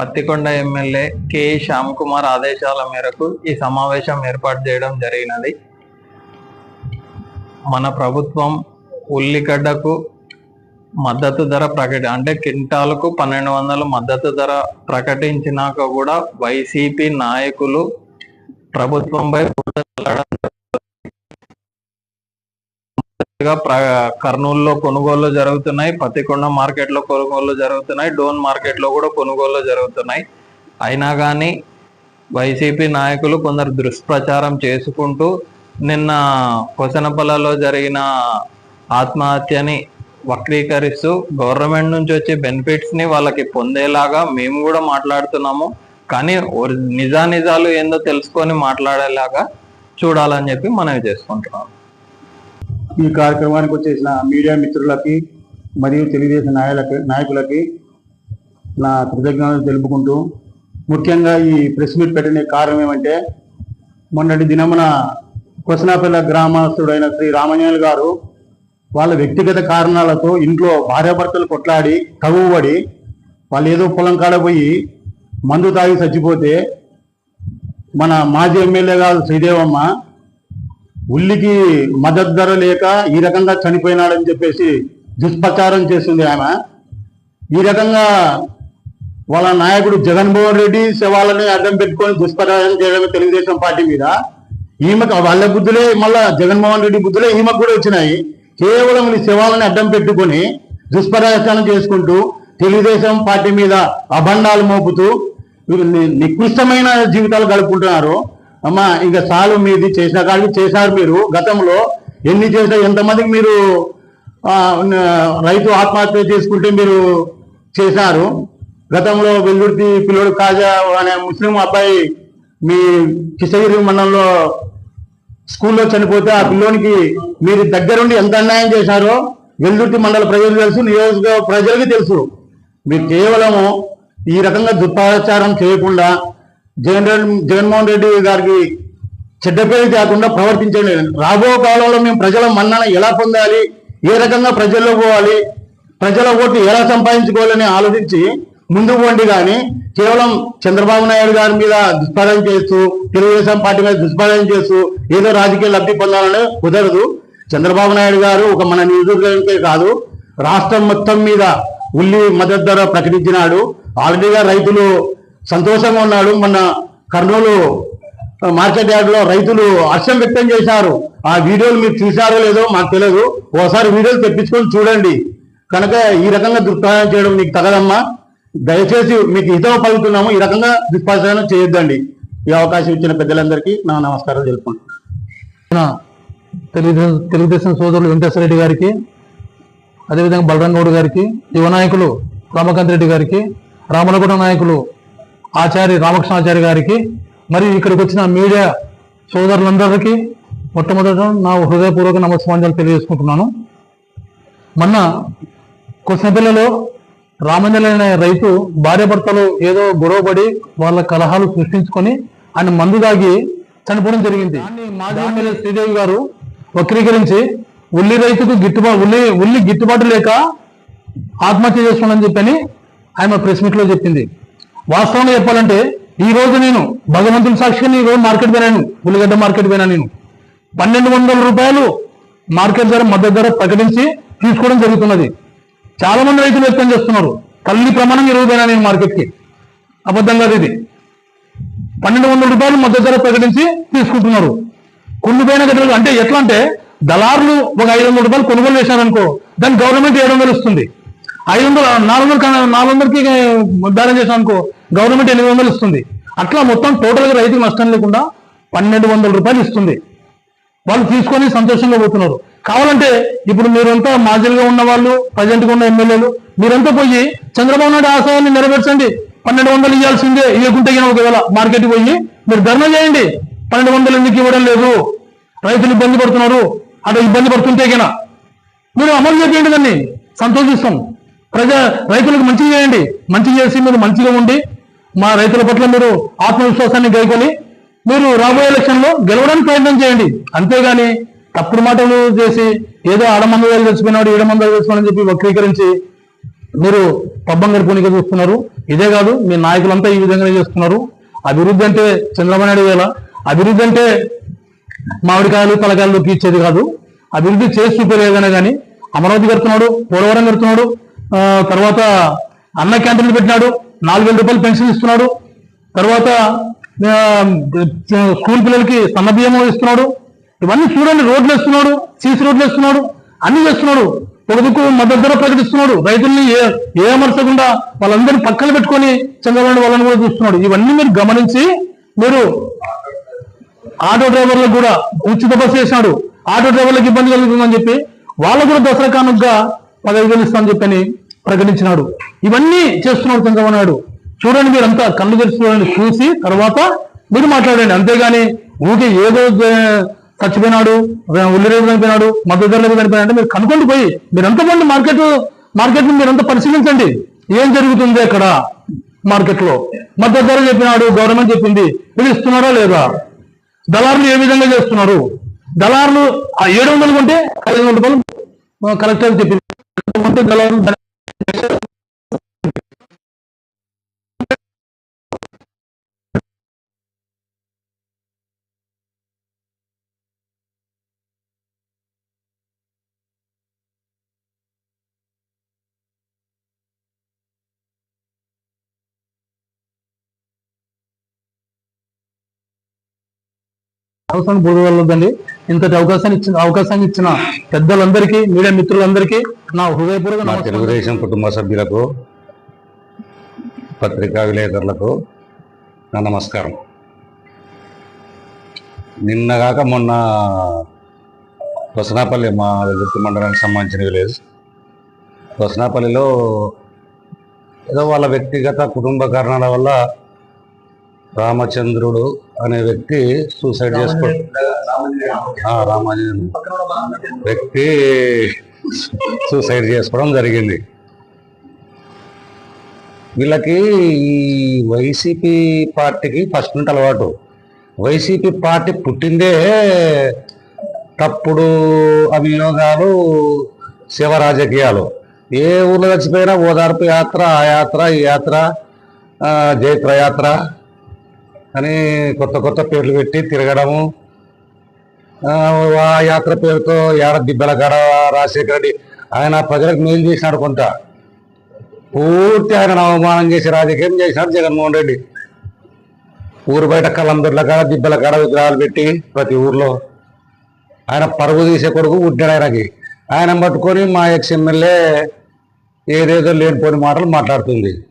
Pattikonda MLA K. Shyam Kumar ఆదేశాల మేరకు ఈ సమావేశం ఏర్పాటు చేయడం జరిగినది. మన ప్రభుత్వం ఉల్లిగడ్డకు మద్దతు ధర ప్రకటి అంటే క్వింటాలకు పన్నెండు వందలు మద్దతు ధర ప్రకటించినాక కూడా వైసీపీ నాయకులు ప్రభుత్వంపై గా కర్నూలులో కొనుగోళ్ళు జరుగుతున్నాయి పత్తికొండ మార్కెట్లో కొనుగోళ్ళు జరుగుతున్నాయి డోన్ మార్కెట్లో కూడా కొనుగోళ్ళు జరుగుతున్నాయి. అయినా కానీ వైసీపీ నాయకులు కొందరు దుష్ప్రచారం చేసుకుంటూ నిన్న కొసనపల్లలో జరిగిన ఆత్మహత్యని వక్రీకరిస్తూ గవర్నమెంట్ నుంచి వచ్చే బెనిఫిట్స్ని వాళ్ళకి పొందేలాగా మేము కూడా మాట్లాడుతున్నాము. కానీ నిజానిజాలు ఏందో తెలుసుకొని మాట్లాడేలాగా చూడాలని చెప్పి మనవి చేసుకుంటున్నాం ఈ కార్యక్రమానికి వచ్చేసిన మీడియా మిత్రులకి మరియు తెలుగుదేశం నాయకులకి నాయకులకి నా కృతజ్ఞతలు తెలుపుకుంటూ ముఖ్యంగా ఈ ప్రెస్ మీట్ పెట్టిన కారణం ఏమంటే మొన్నటి దినమున కొసనాపల్ల గ్రామస్తుడైన శ్రీ రామయ్యలు గారు వాళ్ళ వ్యక్తిగత కారణాలతో ఇంట్లో భార్యాభర్తలు కొట్లాడి తగువబడి వాళ్ళు ఏదో పొలం కాడపోయి మందు తాగి చచ్చిపోతే మన మాజీ ఎమ్మెల్యే గారు శ్రీదేవమ్మ ఉల్లికి మద్దతు ధర లేక ఈ రకంగా చనిపోయినాడని చెప్పేసి దుష్ప్రచారం చేసింది ఆమె. ఈ రకంగా వాళ్ళ నాయకుడు జగన్మోహన్ రెడ్డి శవాలని అడ్డం పెట్టుకొని దుష్ప్రచారం చేయడమే తెలుగుదేశం పార్టీ మీద. ఈమెకు వాళ్ళ బుద్ధులే మళ్ళా జగన్మోహన్ రెడ్డి బుద్ధులే ఈమెకు కూడా వచ్చినాయి. కేవలం ఈ శవాలని అడ్డం పెట్టుకొని దుష్ప్రచారం చేసుకుంటూ తెలుగుదేశం పార్టీ మీద అభండాలు మోపుతూ వీరు నికృష్టమైన జీవితాలు గడుపుకుంటున్నారు. అమ్మా ఇంకా చాలు మీది చేసిన కాడికి చేశారు మీరు. గతంలో ఎన్ని చేసిన ఎంతమందికి మీరు రైతు ఆత్మహత్య చేసుకుంటే మీరు చేశారు? గతంలో వెల్లుర్తి పిల్లోడు కాజా అనే ముస్లిం అబ్బాయి మీ కిషగిరి మండలంలో స్కూల్లో చనిపోతే ఆ పిల్లోనికి మీరు దగ్గరుండి ఎంత అన్యాయం చేశారో వెల్లుర్తి మండల ప్రజలు తెలుసు నియోజక ప్రజలకి తెలుసు. మీరు కేవలము ఈ రకంగా దుష్ప్రచారం చేయకుండా జగన్ జగన్మోహన్ రెడ్డి గారికి చెడ్డ పేరు కాకుండా ప్రవర్తించండి. రాబో కాలంలో మేము ప్రజల మన్నన ఎలా పొందాలి? ఏ రకంగా ప్రజల్లో పోవాలి? ప్రజల ఓట్లు ఎలా సంపాదించుకోవాలని ఆలోచించి ముందుకు పోండి కానీ కేవలం చంద్రబాబు నాయుడు గారి మీద దుష్ప్రచారం చేస్తూ తెలుగుదేశం పార్టీ మీద దుష్ప్రచారం చేస్తూ ఏదో రాజకీయ లబ్ధి పొందాలని కుదరదు. చంద్రబాబు నాయుడు గారు ఒక మన నియోజకవర్గానికే కాదు రాష్ట్రం మొత్తం మీద ఉల్లి మద్దతు ధర ప్రకటించినాడు. ఆల్రెడీగా రైతులు సంతోషంగా ఉన్నాడు. మొన్న కర్నూలు మార్కెట్ యార్డ్లో రైతులు హర్షం వ్యక్తం చేశారు. ఆ వీడియోలు మీరు చూశారో లేదో మాకు తెలియదు ఓసారి వీడియోలు తెప్పించుకొని చూడండి. కనుక ఈ రకంగా దుష్ప్రచారం చేయడం మీకు తగదమ్మా. దయచేసి మీకు హితవ పలుకుతున్నాము. ఈ రకంగా దుష్ప్రచారం చేయొద్దండి. ఈ అవకాశం ఇచ్చిన పెద్దలందరికీ నా నమస్కారం తెలుపుకుంటున్నాను. తెలుగుదేశం తెలుగుదేశం సోదరులు వెంకటేశ్వర రెడ్డి గారికి అదేవిధంగా బలరంగౌడ్ గారికి యువ నాయకులు రామకాంత్ రెడ్డి గారికి రామలగూడ నాయకులు ఆచార్య రామకృష్ణాచార్య గారికి మరియు ఇక్కడికి వచ్చిన మీడియా సోదరులందరికీ మొట్టమొదట నా హృదయపూర్వక నమస్కారాలు తెలియజేసుకుంటున్నాను. మొన్న కొసనపల్లిలో రామంజలైన రైతు భార్యాభర్తలు ఏదో గొడవపడి వాళ్ళ కలహాలు సృష్టించుకొని ఆయన మందు దాగి చనిపోవడం జరిగింది. మాజీ ఎమ్మెల్యే శ్రీదేవి గారు వక్రీకరించి ఉల్లి రైతుకు గిట్టుబాటు ఉల్లి ఉల్లి గిట్టుబాటు లేక ఆత్మహత్య చేసుకోవాలని చెప్పని ఆమె ప్రెస్ మీట్లో చెప్పింది. వాస్తవంగా చెప్పాలంటే ఈ రోజు నేను భగవంతుని సాక్షిగా ఈ రోజు మార్కెట్ పోయినాను ఉల్లిగడ్డ మార్కెట్ పోయినా నేను. పన్నెండు వందల రూపాయలు మార్కెట్ ధర మద్దతు ధర ప్రకటించి తీసుకోవడం జరుగుతున్నది. చాలా మంది రైతులు వ్యక్తం చేస్తున్నారు తల్లి ప్రమాణం ఈ పోయినా నేను మార్కెట్కి. అబద్ధం కాదు ఇది. పన్నెండు వందల రూపాయలు మద్దతు ధర ప్రకటించి తీసుకుంటున్నారు. కుండిపోయిన గడ్డలు అంటే ఎట్లా అంటే దళారులు ఒక ఐదు వందల రూపాయలు కొనుగోలు చేశారనుకో దాన్ని గవర్నమెంట్ ఏడు వందలు ఇస్తుంది. ఐదు వందలు నాలుగు వందలు నాలుగు వందలకి బేరం చేసాం అనుకో గవర్నమెంట్ ఎనిమిది వందలు ఇస్తుంది. అట్లా మొత్తం టోటల్గా రైతుకు నష్టం లేకుండా పన్నెండు వందల రూపాయలు ఇస్తుంది. వాళ్ళు తీసుకొని సంతోషంగా పోతున్నారు. కావాలంటే ఇప్పుడు మీరంతా మాజీలుగా ఉన్న వాళ్ళు ప్రజెంట్గా ఉన్న ఎమ్మెల్యేలు మీరంతా పోయి చంద్రబాబు నాయుడు ఆశయాన్ని నెరవేర్చండి. పన్నెండు వందలు ఇవ్వాల్సిందే ఇవ్వకుంటే ఒకవేళ మార్కెట్ పోయి మీరు ధర్నా చేయండి. పన్నెండు వందలు ఎందుకు ఇవ్వడం లేదు? రైతులు ఇబ్బంది పడుతున్నారు. అటు ఇబ్బంది పడుతుంటే గిన మీరు అమలు చేయండి దాన్ని. సంతోషిస్తాం. ప్రజా రైతులకు మంచి చేయండి. మంచి చేసి మీరు మంచిగా ఉండి మా రైతుల పట్ల మీరు ఆత్మవిశ్వాసాన్ని గైకొని మీరు రాబోయే ఎలక్షన్లో గెలవడానికి ప్రయత్నం చేయండి. అంతేగాని తప్పుడు మాటలు చేసి ఏదో ఆడమందలు వేలు తెచ్చిపోయినాడు తెలుసుకున్నాడు చెప్పి వక్రీకరించి మీరు పబ్బం గడిపోనిక చూస్తున్నారు. ఇదే కాదు మీ నాయకులంతా ఈ విధంగానే చేస్తున్నారు. అభివృద్ధి అంటే చంద్రబాబు నాయుడు వేళ అభివృద్ధి అంటే మామిడికాయలు తలకాయలు ఇచ్చేది కాదు. అభివృద్ధి చేసి చూపలేదనే కానీ అమరావతి కడుతున్నాడు పోలవరం కడుతున్నాడు తర్వాత అన్న క్యాంటీన్లు పెట్టినాడు నాలుగు వేల రూపాయలు పెన్షన్ ఇస్తున్నాడు. తర్వాత స్కూల్ పిల్లలకి సన్నబియ్యం ఇస్తున్నాడు. ఇవన్నీ చూడండి రోడ్లు వేస్తున్నాడు సీసీ రోడ్లు వేస్తున్నాడు అన్ని చేస్తున్నాడు పొదుపుకు మద్దతు ధర ప్రకటిస్తున్నాడు. రైతుల్ని ఏ ఏ అమర్చకుండా వాళ్ళందరినీ పక్కన పెట్టుకొని చంద్రబాబు వాళ్ళని కూడా చూస్తున్నాడు. ఇవన్నీ మీరు గమనించి మీరు ఆటో డ్రైవర్లకు కూడా ఉచిత బస్సు చేసినాడు ఆటో డ్రైవర్లకు ఇబ్బంది కలుగుతుందని చెప్పి వాళ్ళకు కూడా దసరా కానుకగా పదవి గెలుస్తామని చెప్పని ప్రకటించినాడు. ఇవన్నీ చేస్తున్నాడు చంద్రబాబు నాయుడు. చూడండి మీరంతా కళ్ళు తెరిచి చూసి తర్వాత మీరు మాట్లాడండి. అంతేగాని ఊకే ఏదో చచ్చిపోయినాడు ఉల్లిరేపు చనిపోయినాడు మద్దతు ధరలకు చనిపోయినా అంటే మీరు కనుక్కోండి పోయి. మీరంతా పోండి మార్కెట్ మార్కెట్ని మీరంతా పరిశీలించండి. ఏం జరుగుతుంది అక్కడ మార్కెట్లో మద్దతు ధర చెప్పినాడు గవర్నమెంట్ చెప్పింది. పిలుస్తున్నారా లేదా? దళారులు ఏ విధంగా చేస్తున్నారు? దళారులు ఆ ఏడు వందలు కొంటే ఐదు వందల రూపాయలు కలెక్టర్ చెప్పింది దళారులు అవసరం బురద వెళ్ళొద్దండి ఇంతటి అవకాశాన్ని ఇచ్చిన అవకాశాన్ని ఇచ్చిన పెద్దలందరికీ మీడియా మిత్రులందరికీ నా హృదయపూర్వక. తెలుగుదేశం కుటుంబ సభ్యులకు పత్రికా విలేకరులకు నా నమస్కారం నిన్నగాక మొన్న వసనాపల్లి మా గుర్తు మండలానికి సంబంధించిన విలేజ్ వసనాపల్లిలో ఏదో వాళ్ళ వ్యక్తిగత కుటుంబ కారణాల వల్ల రామచంద్రుడు అనే వ్యక్తి సూసైడ్ చేసుకో ఆ, రామాంజన్ వ్యక్తి సూసైడ్ చేసుకోవడం జరిగింది. వీళ్ళకి ఈ వైసీపీ పార్టీకి ఫస్ట్ నుండి అలవాటు. వైసీపీ పార్టీ పుట్టిందే తప్పుడు అభియోగాలు శివ రాజకీయాలు. ఏ ఊర్లో చచ్చిపోయినా ఓదార్పు యాత్ర ఆ యాత్ర ఈ యాత్ర జైత్ర యాత్ర అని కొత్త కొత్త పేర్లు పెట్టి తిరగడము. ఆ, యాత్ర పేరుతో ఏడ దిబ్బల కాడ రాజశేఖర రెడ్డి ఆయన ప్రజలకు మేలు చేసినాడు కొంత. పూర్తి ఆయన అవమానం చేసి రాజకీయం చేసినాడు జగన్మోహన్ రెడ్డి. ఊరు బయట కలందర్ల కాడ దిబ్బల కాడ విగ్రహాలు పెట్టి ప్రతి ఊర్లో ఆయన పరుగు తీసే కొడుకు పుట్టాడు ఆయనకి. ఆయన పట్టుకొని మా ఎక్స్ ఎమ్మెల్యే ఏదేదో లేనిపోని మాటలు మాట్లాడుతుంది.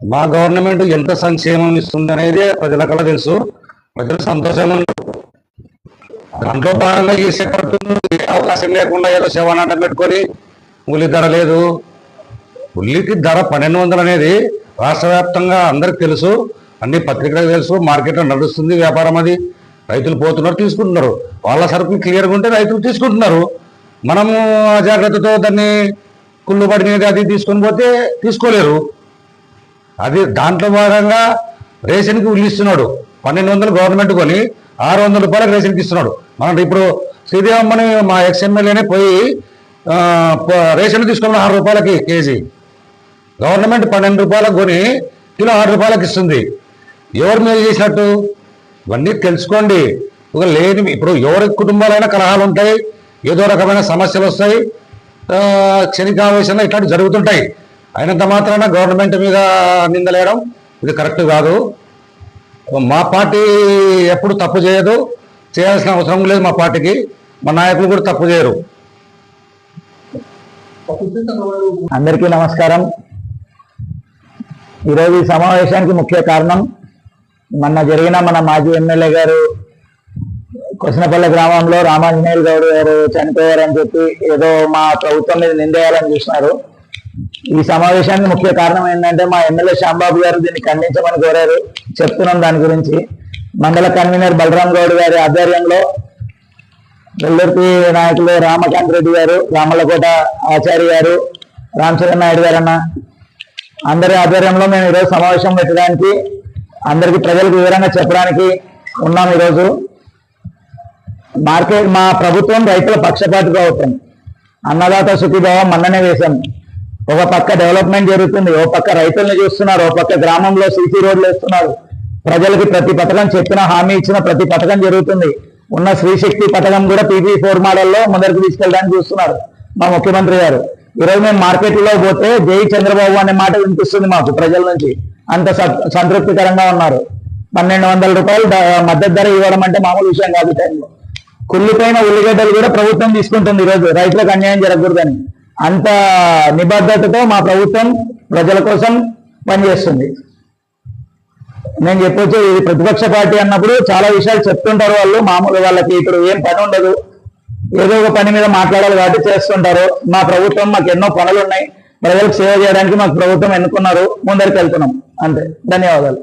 మా గవర్నమెంట్ ఎంత సంక్షేమం ఇస్తుంది అనేది ప్రజలకల్లా తెలుసు. ప్రజలు సంతోషంగా ఉన్నారు. దాంట్లో భాగంగా చేసే పడుతుంది ఏ అవకాశం లేకుండా ఏదో శవానాటం పెట్టుకొని ఉల్లి ధర లేదు. ఉల్లికి ధర పన్నెండు వందలు అనేది రాష్ట్ర వ్యాప్తంగా అందరికి తెలుసు. అన్ని పత్రికలకు తెలుసు. మార్కెట్లో నడుస్తుంది వ్యాపారం అది. రైతులు పోతున్నారు తీసుకుంటున్నారు. వాళ్ళ సరుకులు క్లియర్గా ఉంటే రైతులు తీసుకుంటున్నారు. మనము అజాగ్రత్తతో దాన్ని కుళ్ళు పడినది అది తీసుకొని పోతే తీసుకోలేరు. అది దాంట్లో భాగంగా రేషన్కి ఉల్లి ఇస్తున్నాడు. పన్నెండు వందలు గవర్నమెంట్ కొని ఆరు వందల రూపాయలకు రేషన్కి ఇస్తున్నాడు. మనం ఇప్పుడు శ్రీదేవమ్మని మా ఎక్స్ ఎమ్మెల్యేనే పోయి రేషన్ తీసుకున్నాం ఆరు రూపాయలకి కేజీ. గవర్నమెంట్ పన్నెండు రూపాయలకు కొని కిలో ఆరు రూపాయలకు ఇస్తుంది. ఎవరు మేలు చేసినట్టు? ఇవన్నీ తెలుసుకోండి. ఒక లేని ఇప్పుడు ఎవరి కుటుంబాలైనా కలహాలు ఉంటాయి ఏదో రకమైన సమస్యలు వస్తాయి ఆ, క్షణికావేశంలో ఇట్లాంటివి జరుగుతుంటాయి. అయినంత మాత్రాన గవర్నమెంట్ మీద నిందలేయడం ఇది కరెక్ట్ కాదు. మా పార్టీ ఎప్పుడు తప్పు చేయదు. చేయాల్సిన అవసరం లేదు మా పార్టీకి. మా నాయకులు కూడా తప్పు చేయరు. అందరికీ నమస్కారం. ఈరోజు ఈ సమావేశానికి ముఖ్య కారణం మొన్న జరిగిన మన మాజీ ఎమ్మెల్యే గారు కొసనపల్లి గ్రామంలో రామాంజనేయులు గౌడ్ గారు చనిపోయారని చెప్పి ఏదో మా ప్రభుత్వం మీద నిందేయాలని చూసినారు. ఈ సమావేశానికి ముఖ్య కారణం ఏంటంటే మా ఎమ్మెల్యే శ్యాంబాబు గారు దీన్ని ఖండించమని కోరారు. చెప్తున్నాం దాని గురించి. మండల కన్వీనర్ బలరాం గౌడ్ గారి ఆధ్వర్యంలో వెల్లుర్తి నాయకులు రామకాంత్ రెడ్డి గారు రామలకోట ఆచార్య గారు రామచంద్ర నాయుడు గారు అన్న. అందరి ఆధ్వర్యంలో మేము ఈరోజు సమావేశం పెట్టడానికి అందరికీ ప్రజలకు వివరంగా చెప్పడానికి ఉన్నాం ఈరోజు. మార్కెట్ మా ప్రభుత్వం రైతుల పక్షపాతి ప్రభుత్వం. అన్నదాత సుఖీభావం మన్ననే వేశాము ఒక పక్క డెవలప్మెంట్ జరుగుతుంది ఓ పక్క రైతుల్ని చూస్తున్నారు ఓ పక్క గ్రామంలో సీసీ రోడ్లు వేస్తున్నారు. ప్రజలకి ప్రతి పథకం చెప్పిన హామీ ఇచ్చిన ప్రతి పథకం జరుగుతుంది. ఉన్న శ్రీశక్తి పథకం కూడా పీపీ ఫోర్ మోడల్లో ముందరికి తీసుకెళ్ళడానికి చూస్తున్నారు మా ముఖ్యమంత్రి గారు. ఈరోజు మేము మార్కెట్లో పోతే జై చంద్రబాబు అనే మాట వినిపిస్తుంది మాకు ప్రజల నుంచి. అంత స- సంతృప్తికరంగా ఉన్నారు. పన్నెండు వందల రూపాయలు మద్దతు ధర ఇవ్వడం అంటే మామూలు విషయం కాదు టైంలో కుళ్ళిపోయిన ఉల్లిగడ్డలు కూడా ప్రభుత్వం తీసుకుంటుంది ఈరోజు. రైతులకు అన్యాయం జరగకూడదని. అంత నిబద్ధతతో మా ప్రభుత్వం ప్రజల కోసం పనిచేస్తుంది. నేను చెప్పొచ్చు ఇది ప్రతిపక్ష పార్టీ అన్నప్పుడు చాలా విషయాలు చెప్తుంటారు వాళ్ళు. మామూలు వాళ్ళకి ఇప్పుడు ఏం పని ఉండదు. ఏదో ఒక పని మీద మాట్లాడాలి కాబట్టి చేస్తుంటారు. మా ప్రభుత్వం మాకు ఎన్నో పనులు ఉన్నాయి. ప్రజలకు సేవ చేయడానికి మాకు ప్రభుత్వం ఎన్నుకున్నారు. ముందరికి వెళ్తున్నాం. అంతే. ధన్యవాదాలు.